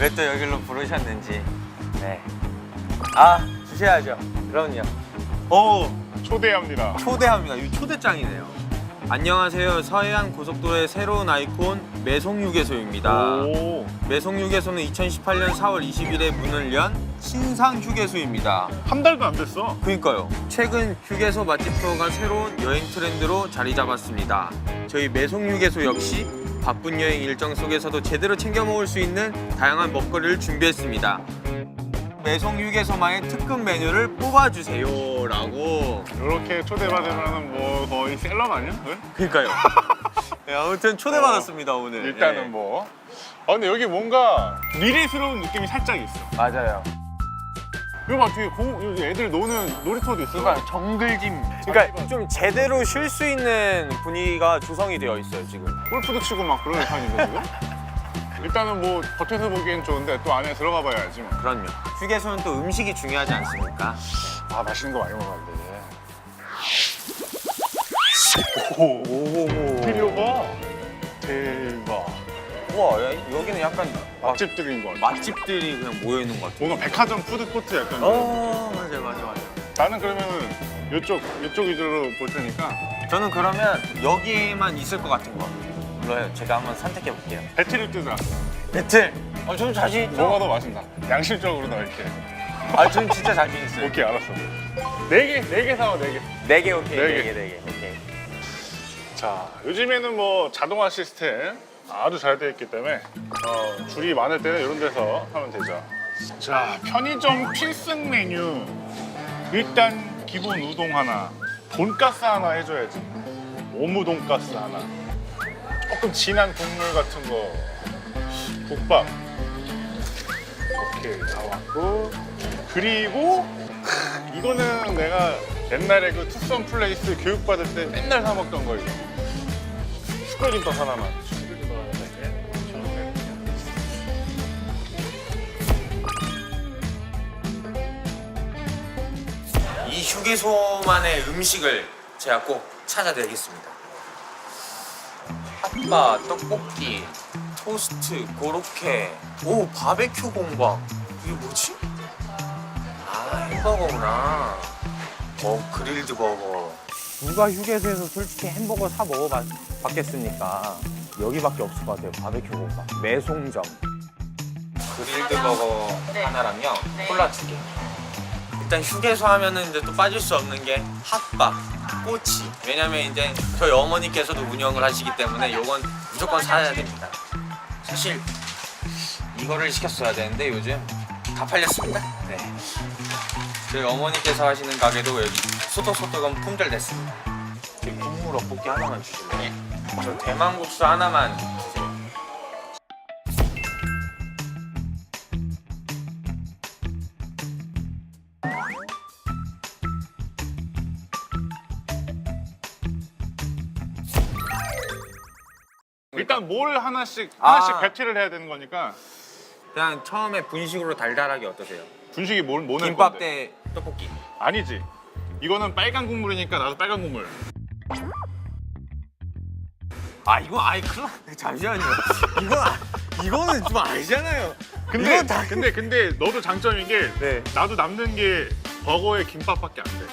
왜 또 여기로 부르셨는지. 네. 아, 주셔야죠. 그럼요. 오, 초대합니다. 초대합니다. 이 초대장이네요. 안녕하세요. 서해안 고속도로의 새로운 아이콘 매송휴게소입니다. 오. 매송휴게소는 2018년 4월 20일에 문을 연 신상 휴게소입니다. 한 달도 안 됐어. 그러니까요. 최근 휴게소 맛집 투어가 새로운 여행 트렌드로 자리 잡았습니다. 저희 매송 휴게소 역시 바쁜 여행 일정 속에서도 제대로 챙겨 먹을 수 있는 다양한 먹거리를 준비했습니다. 매송 휴게소만의 특급 메뉴를 뽑아주세요라고. 이렇게 초대받으면 뭐 거의 셀럽 아니야? 왜? 그러니까요. 네, 아무튼 초대받았습니다 오늘. 일단은 네. 뭐. 아 근데 여기 뭔가 미래스러운 느낌이 살짝 있어. 맞아요. 이거 봐 뒤에 공 여기 애들 노는 놀이터도 있어. 그러니까 정글짐. 그러니까 좀 제대로 쉴 수 있는 분위기가 조성이 되어 있어요 지금. 골프도 치고 막 그런 판인데 지금. 일단은 뭐 겉에서 보기엔 좋은데 또 안에 들어가 봐야지 뭐. 그럼요. 휴게소는 또 음식이 중요하지 않습니까? 아 맛있는 거 많이 먹어야 돼. 오. 오호호. 우와 야, 여기는 약간 막 맛집들인 거 같아. 맛집들이 그냥 모여 있는 것 같아. 뭔가 백화점 푸드코트 약간. 어 맞아 맞아 맞아. 나는 그러면은 이쪽 이쪽 위주로 볼 테니까 저는 그러면 여기에만 있을 것 같은 거. 몰라요. 제가 한번 선택해 볼게요. 배틀을 뜨자. 배틀. 아 저는 자신 있죠. 뭐가 더 맛있나? 양심적으로 나 이렇게. 아 저는 진짜 자신 있어요. 오케이 알았어. 네 개, 네 개 사와 네 개. 네 개 오케이. 네네 개. 개, 네 개. 오케이. 자, 요즘에는 뭐 자동화 시스템 아주 잘 되어 있기 때문에 어, 줄이 많을 때는 이런 데서 하면 되죠. 자, 편의점 필승 메뉴. 일단 기본 우동 하나, 돈가스 하나 해줘야지. 오무 돈가스 하나. 조금 진한 국물 같은 거. 국밥. 오케이, 나왔고. 그리고 이거는 내가 옛날에 그 투썸 플레이스 교육받을 때 맨날 사 먹던 거 이거. 슈크림밥 하나만. 휴게소만의 음식을 제가 꼭 찾아내겠습니다. 핫바, 떡볶이, 토스트, 고로케, 오 바베큐 공방. 이게 뭐지? 아 햄버거구나. 어 그릴드 버거. 누가 휴게소에서 솔직히 햄버거 사 먹어봤겠습니까? 여기밖에 없을 것 같아요. 바베큐 공방. 매송점. 그릴드 버거 하나랑요. 콜라 두 개. 일단 휴게소 하면은 이제 또 빠질 수 없는 게 핫바, 꼬치. 왜냐면 이제 저희 어머니께서도 운영을 하시기 때문에 요건 무조건 사야 됩니다. 사실 이거를 시켰어야 되는데 요즘 다 팔렸습니다. 네. 저희 어머니께서 하시는 가게도 여기 소떡소떡은 품절 됐습니다. 제 국물 떡볶이 하나만 주실래요? 저 대만국수 하나만 주세요. 뭘 하나씩 아. 하나씩 배틀을 해야 되는 거니까 그냥 처음에 분식으로 달달하게 어떠세요? 분식이 뭘 뭐는 김밥 건데? 대 떡볶이. 아니지. 이거는 빨간 국물이니까 나도 빨간 국물. 아 이거 아이 그럼 잠시만요. 이거 아- 이거는 좀 아니잖아요. 근데 이건 다- 근데 근데 너도 장점인 게 네. 나도 남는 게 버거에 김밥밖에 안 돼.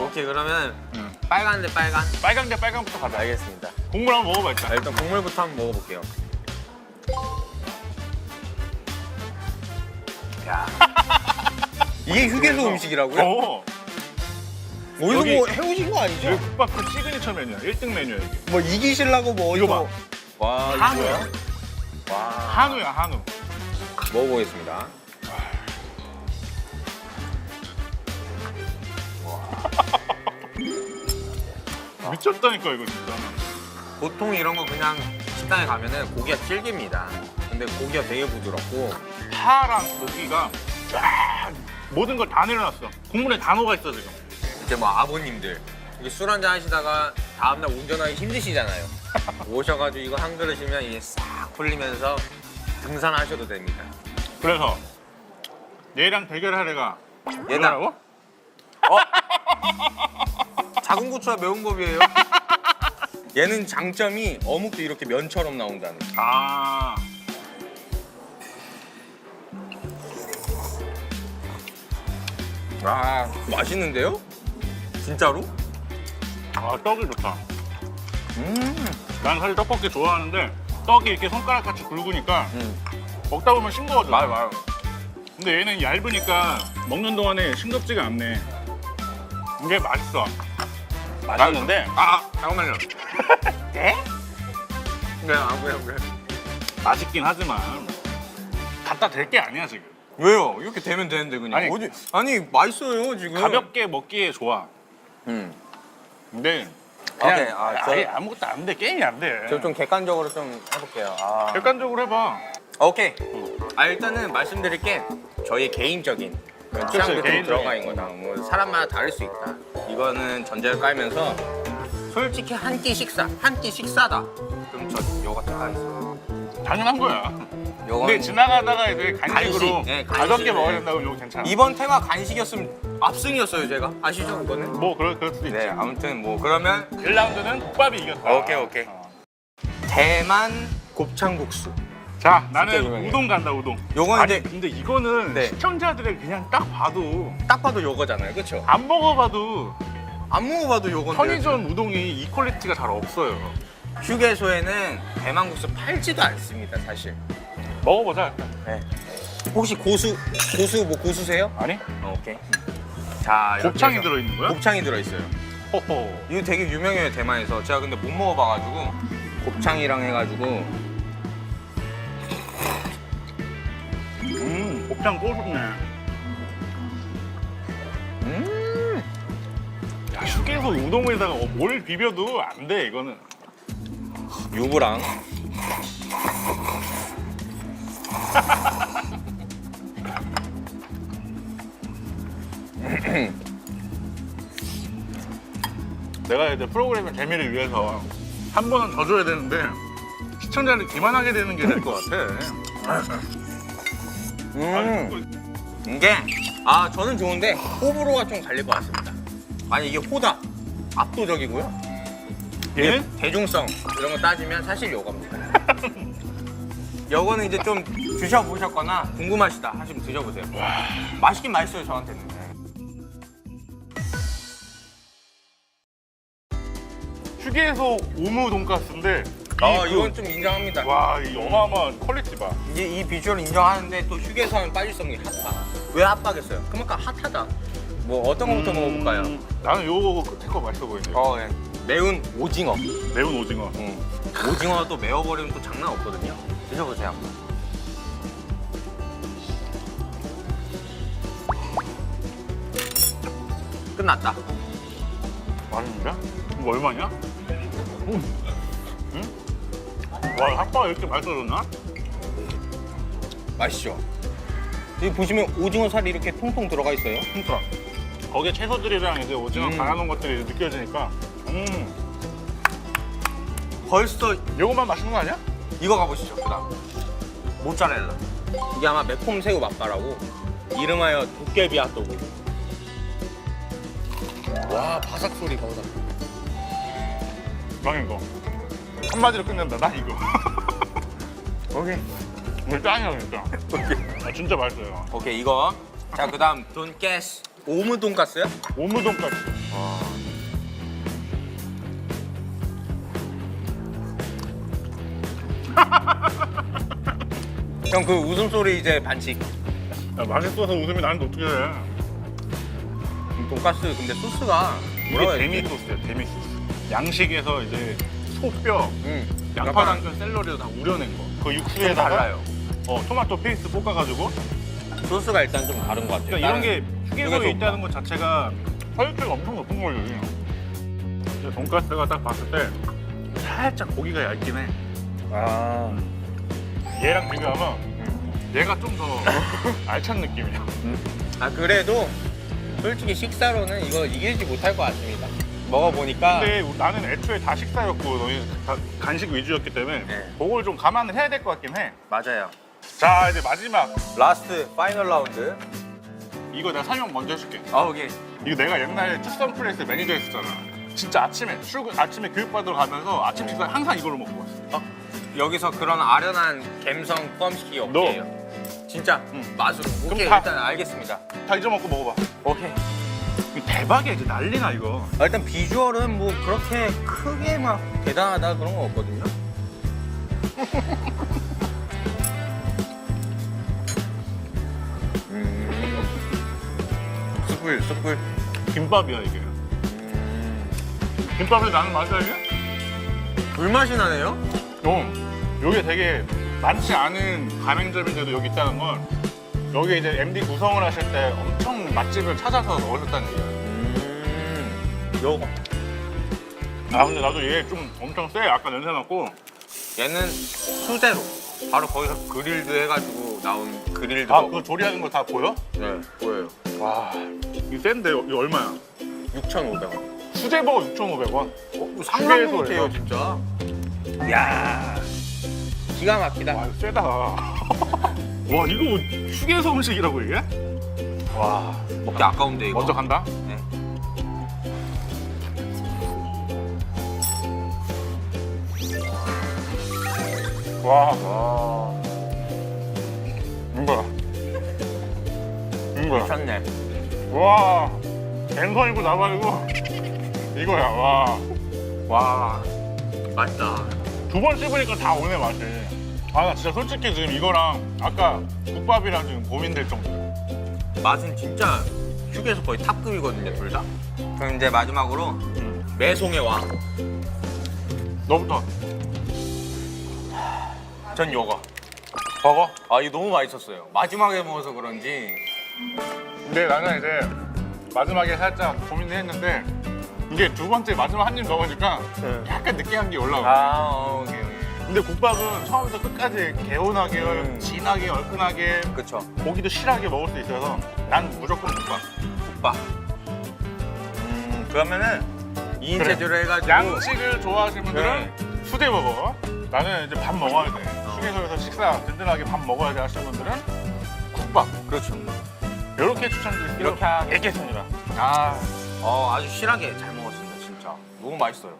오케이 그러면 응. 빨간 대 빨간. 빨강 대 빨강부터 가자. 알겠습니다. 국물 한번 먹어봐 일단. 자, 일단 국물부터 한번 먹어볼게요. 야. 이게 휴게소 음식이라고요? 어. 어디서 여기- 뭐 해오신 거 아니죠? 여기 국밥도 시그니처 메뉴야. 1등 메뉴야 이게. 뭐 이기시려고 뭐 이거 어디서? 와 이거 한우야. 와 한우야 한우. 먹어보겠습니다. 미쳤다니까 이거 진짜. 보통 이런 거 그냥 식당에 가면은 고기가 질깁니다. 근데 고기가 되게 부드럽고 파랑 고기가 쫙 모든 걸 다 내려놨어. 국물에 다 녹아 있어 지금. 이제 뭐 아버님들 이게 술 한잔 하시다가 다음날 운전하기 힘드시잖아요. 오셔가지고 이거 한 그릇이면 이게 싹 풀리면서 등산하셔도 됩니다. 그래서 얘랑 대결하래가 얘랑? 어? 작은 고추와 매운 법이에요. 얘는 장점이 어묵도 이렇게 면처럼 나온다는. 아아 아, 맛있는데요? 진짜로? 아 떡이 좋다. 음. 난 사실 떡볶이 좋아하는데 떡이 이렇게 손가락 같이 굵으니까 음. 먹다 보면 싱거워져. 맞아 맞아. 근데 얘는 얇으니까 먹는 동안에 싱겁지가 않네. 이게 맛있어. 맛있는데 아 잠깐만요. 네? 네, 아 왜요 왜? 맛있긴 하지만 갖다 댈 게 아니야 지금. 왜요? 이렇게 되면 되는데 그냥 아니, 어디 아니 맛있어요 지금. 가볍게 먹기에 좋아. 음. 근데 그냥 오케이, 아, 저- 아예 아무것도 안 돼. 게임이 안 돼. 저 좀 객관적으로 좀 해볼게요. 아. 객관적으로 해봐. 오케이. 아 일단은 말씀드릴 게 저희의 개인적인 그런 취향도 좀 개인적인. 들어가 있는 거다. 뭐 사람마다 다를 수 있다. 이거는 전제를 깔면서 솔직히 한 끼 식사, 한 끼 식사다. 그럼 저 요거 들어가겠습니다. 당연한 거야. 요건 근데 지나가다가 이제 간식으로 간식, 네, 가볍게 간식. 먹어야 된다고 이거 괜찮아. 이번 테마 간식이었으면 압승이었어요 제가. 아시죠 그거는? 뭐 그럴, 그럴 수도 있지. 네 아무튼 뭐 그러면 1라운드는 국밥이 이겼다. 오케이, 오케이. 어. 대만 곱창국수. 자, 나는 유명해. 우동 간다, 우동. 요거는 아니, 이제 근데 이거는 네. 시청자들이 그냥 딱 봐도 딱 봐도 요거잖아요, 그렇죠? 안 먹어봐도 안 먹어봐도 요건데. 편의점 우동이 이 퀄리티가 잘 없어요. 휴게소에는 대만국수 팔지도 않습니다, 사실. 먹어보자. 네. 혹시 고수 고수 뭐 고수세요? 아니? 어, 오케이. 자, 이렇게 곱창이 해서 들어있는 거야? 곱창이 들어 있어요. 호호. 이거 되게 유명해요 대만에서. 제가 근데 못 먹어봐가지고 곱창이랑 해가지고 음, 곱창 또 좋네. 음, 야, 휴게소 우동에다가 어, 뭘 비벼도 안 돼, 이거는. 유부랑 내가 이제 프로그램의 재미를 위해서 한 번은 져줘야 되는데 시청자를 기만하게 되는 게 될 것 같아. 음, 이게 아 저는 좋은데 호불호가 좀 갈릴 것 같습니다. 아니 이게 호다 압도적이고요. 얘는 대중성 이런 거 따지면 사실 요겁니다. 요거는 이제 좀 드셔보셨거나 궁금하시다 하시면 드셔보세요. 맛있긴 맛있어요 저한테는. 네. 휴게소 오무 돈가스인데 아 이 이건 그- 좀 인정합니다. 와, 이 어마어마한 퀄리티 봐. 이, 이 비주얼 인정하는데 또 휴게소 하면 빠질 수 없는 게 핫바. 왜 핫바겠어요? 그만큼 핫하다. 뭐 어떤 거부터 먹어볼까요? 음, 나는 요거 끝에 거 맛있어 보이네. 어, 예. 매운 오징어. 매운 오징어. 응. 오징어도 매워버리면 또 장난 없거든요. 드셔보세요 한번. 끝났다. 맛있는데? 이거 얼마냐? 음. 응? 와, 핫바가 이렇게 맛있어졌나? 맛있죠? 여기 보시면 오징어 살이 이렇게 통통 들어가 있어요. 진짜. 거기에 채소들이랑 이제 오징어 음. 갈아놓은 것들이 느껴지니까 음 벌써 요거만 맛있는 거 아니야? 이거 가보시죠. 그다음 모짜렐라. 이게 아마 매콤 새우 맛바라고 이름하여 도깨비 핫도그. 와 바삭 소리 바삭. 망인 거 한마디로 끝낸다 나 이거 오케이. 이거 짱이야 진짜 아, 진짜 맛있어요 오케이 이거. 자 그다음 돈가스. 오무 돈가스요? 오무 돈까스 형 그 웃음소리 이제 반칙. 야, 맛있어서 웃음이 나는데 어떻게 해이 돈가스 근데 소스가 뭐라고 이게 해야 데미 되지? 소스야 데미 소스 양식에서 이제 소뼈 응. 양파 약간 당근 샐러리도 다 우려낸 거그 좀 육수에다가 달라요. 어, 토마토 페이스트 볶아가지고 소스가 일단 좀 다른 것 같아요. 그러니까 이런 게 휴게소에 좀- 있다는 것 자체가 퀄리티가 엄청 높은 거예요 이제 돈가스가 딱 봤을 때 살짝 고기가 얇긴 해 아. 얘랑 비교하면 얘가 좀 더 알찬 느낌이야. 아 그래도 솔직히 식사로는 이거 이기지 못할 것 같습니다. 먹어보니까 근데 나는 애초에 다 식사였고 너희 다 간식 위주였기 때문에 네. 그걸 좀 감안을 해야 될 것 같긴 해. 맞아요. 자 이제 마지막 라스트 파이널 라운드. 이거 내가 설명 먼저 해줄게. 아 오케이. 이거 내가 옛날에 투썸 플레이스 매니저 했었잖아. 진짜 아침에 출근 아침에 교육받으러 가면서 아침 식사 항상 이걸로 먹고 왔어. 여기서 그런 아련한 감성 포함시키기 너. 없게요. 진짜 응. 맛으로. 오케이 다- 일단 알겠습니다. 다 잊어먹고 먹어봐. 오케이. 이거 대박이야 이제 난리나 이거. 아, 일단 비주얼은 뭐 그렇게 크게 막 대단하다 그런 거 없거든요. 음. 숯불 숯불. 김밥이야 이게. 음. 김밥에 나는 맛이야 이게? 불맛이 나네요. 어, 여기 되게 많지 않은 가맹점인데도 여기 있다는 건 여기 이제 MD 구성을 하실 때 엄청 맛집을 찾아서 넣으셨다는 얘기야. 음. 요거. 아 근데 나도 얘 좀 엄청 세. 아까 냄새 맡고 얘는 수제로 바로 거기서 그릴드 해가지고 나온 그릴드 아. 그거 조리하는 거 다 보여? 네 보여요. 와 이거 센데 이거 얼마야? 6,500원. 수제버거 6,500원. 어, 상상 휴게소에서. 못해요 진짜. 야 기가 막히다. 와 이거 세다. 와 이거 뭐 휴게소 음식이라고 이게? 와 먹기 아까운데 이거. 먼저 간다. 네. 와 와 이거야. 이거야. 미쳤네. 와 갱선이고 나발이고 이거야 와. 와 맛있다. 두 번 씹으니까 다 오네 맛이. 아 나 진짜 솔직히 지금 이거랑 아까 국밥이랑 지금 고민될 정도. 맛은 진짜 휴게소 거의 탑급이거든요 둘 다. 그럼 이제 마지막으로 음. 매송의 왕. 너부터 전 요거. 먹어. 아 이거 너무 맛있었어요. 마지막에 먹어서 그런지 근데 나는 이제 마지막에 살짝 고민을 했는데 이게 두 번째 마지막 한 입 먹으니까 약간 느끼한 게 올라와. 아 어, 오케이. 근데 국밥은 처음부터 끝까지 개운하게, 음. 진하게, 얼큰하게, 그쵸. 고기도 실하게 먹을 수 있어서 난 무조건 국밥. 국밥. 음 그러면은 2인 그래. 체제로 해가지고 양식을 좋아하시는 분들은 수제 먹어. 나는 이제 밥 먹어야 돼. 어. 휴게소에서 식사 든든하게 밥 먹어야 돼 하시는 분들은 국밥. 그렇죠. 이렇게 추천드릴게요. 이렇게 하겠습니다. 겠습니다 아, 어 아주 실하게 잘 진짜. 너무 맛있어요.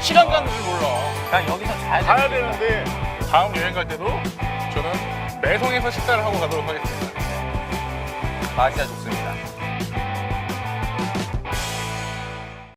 시간 가는 줄 몰라. 그냥 여기서 자야 가야 되는데 다음 여행 갈 때도 저는 매송에서 식사를 하고 가도록 하겠습니다. 맛이 좋습니다.